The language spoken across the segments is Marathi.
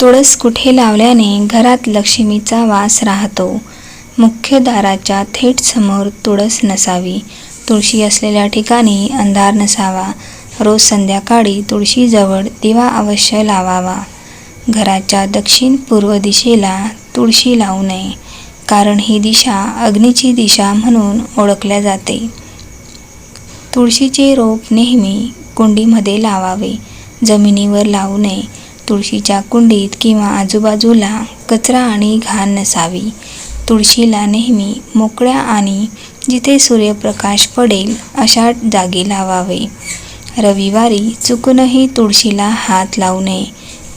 तुळस कुठे लावल्याने घरात लक्ष्मीचा वास राहतो? मुख्य दाराच्या थेट समोर तुळस नसावी. तुळशी असलेल्या ठिकाणी अंधार नसावा. रोज संध्याकाळी तुळशीजवळ दिवा अवश्य लावावा. घराच्या दक्षिण पूर्व दिशेला तुळशी लावू नये कारण ही दिशा अग्नीची दिशा म्हणून ओळखल्या जाते. तुळशीचे रोप नेहमी कुंडीमध्ये लावावे. जमिनीवर लावू नये तुळशीच्या कुंडीत किंवा आजूबाजूला कचरा आणि घाण नसावी. तुळशीला नेहमी मोकळ्या आणि जिथे सूर्यप्रकाश पडेल अशा जागी लावावे. रविवारी चुकूनही तुळशीला हात लावू नये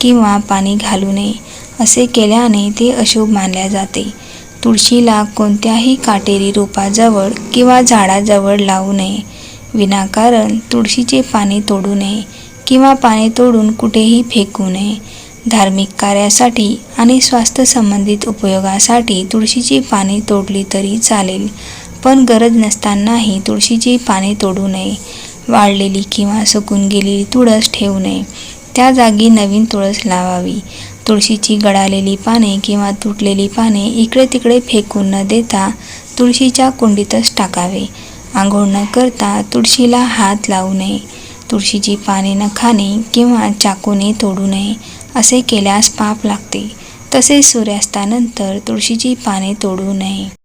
किंवा पाणी घालू नये असे केल्याने ते अशुभ मानल्या जाते. तुळशीला कोणत्याही काटेरी रोपाजवळ किंवा झाडाजवळ लावू नये. विनाकारण तुळशीचे पाने तोडू नये. किंवा पाने तोडून कुठेही फेकू नये. धार्मिक कार्यासाठी आणि स्वास्थ्य संबंधित उपयोगासाठी तुळशीची पाने तोडली तरी चालेल पण गरज नसतानाही तुळशीची पाने तोडू नये. वाळलेली किंवा सुकून गेलेली तुळस ठेवू नये. त्या जागी नवीन तुळस लावावी. तुळशीची गळालेली पाने किंवा तुटलेली पाने इकडे तिकडे फेकून न देता तुळशीच्या कुंडीतच टाकावे. आंघोळ न करता तुळशीला हात लावू नये. तुळशीची पाने नखाने किंवा चाकूने तोडू नये असे केल्यास पाप लागते. तसेच सूर्यास्तानंतर तुळशीची पाने तोडू नये.